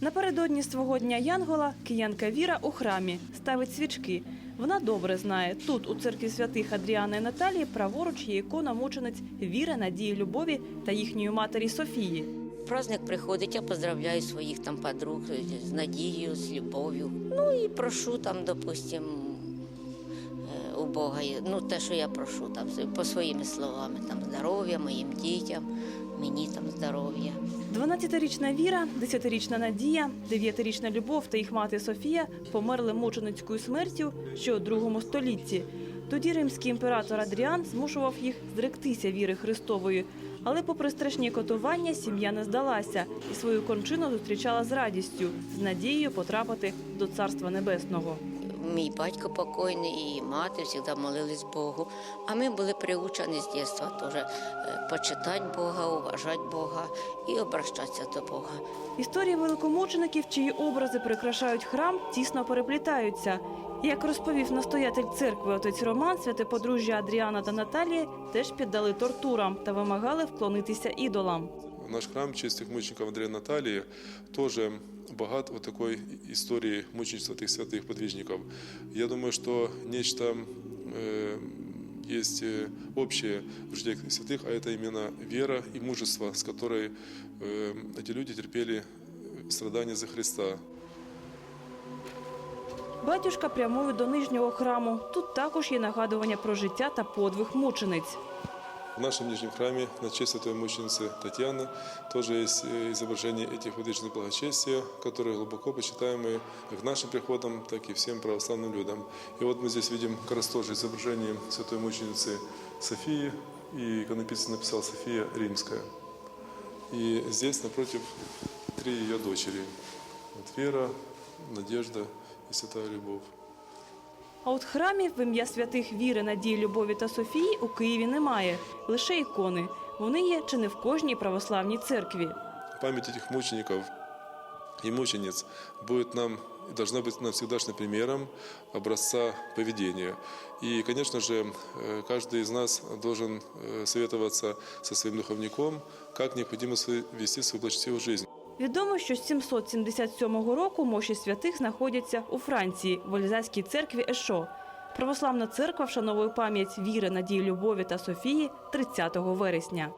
Напередодні свого дня Янгола киянка Віра у храмі ставить свічки. Вона добре знає, тут, у церкві святих Адріана і Наталії, праворуч є ікона мучениць Віри, Надії, Любові та їхньої матері Софії. Праздник приходить, я поздравляю своїх там подруг з надією, з любов'ю. Ну і прошу там, допустим, у Бога, ну те, що я прошу, там по своїми словами, там здоров'я моїм дітям, мені там здоров'я. 12-річна Віра, 10-річна Надія, 9-річна Любов та їх мати Софія померли мученицькою смертю ще у другому столітті. Тоді римський імператор Адріан змушував їх зректися віри Христової. Але, попри страшні катування, сім'я не здалася і свою кончину зустрічала з радістю, з надією потрапити до Царства Небесного. Мій батько покойний і мати завжди молились Богу. А ми були приучені з дитинства теж е, почитати Бога, уважати Бога і обращатися до Бога. Історії великомучеників, чиї образи прикрашають храм, тісно переплітаються. Як розповів настоятель церкви отець Роман, святе подружжя Адріана та Наталії теж піддали тортурам та вимагали вклонитися ідолам Наш храм в честь мучеников Андрея Натальи тоже богат вот такой историей мученичества этих святых подвижников. Я думаю, что нечто э, есть э, общее в жизни этих святых, а это именно вера и мужество, с которой э, эти люди терпели страдания за Христа. Батюшка прямує до нижнього храму. Тут також є нагадування про життя та подвиг мучениць. В нашем нижнем храме на честь святой мученицы Татьяны тоже есть э, изображение этих выдвижных благочестия, которые глубоко почитаемые как нашим приходом, так и всем православным людям. И вот мы здесь видим как раз тоже изображение святой мученицы Софии, и иконописец написал София Римская. И здесь напротив три ее дочери. Вот Вера, Надежда и Святая Любовь. А от храмів в ім'я святих Віри, Надії, Любові та Софії у Києві немає, лише ікони. Вони є чи не в кожній православній церкві. Память этих мучеников и мучениц будет нам и должна быть нам всегдашним примером образца поведения. И, конечно же, э, каждый из нас должен э, советоваться со своим духовником, как необходимо свой- вести свою благочестивую жизнь. Відомо, що з 777 року мощі святих знаходяться у Франції в Альзаській церкві Ешо. Православна церква вшановує пам'ять віри, надії, любові та Софії 30 вересня.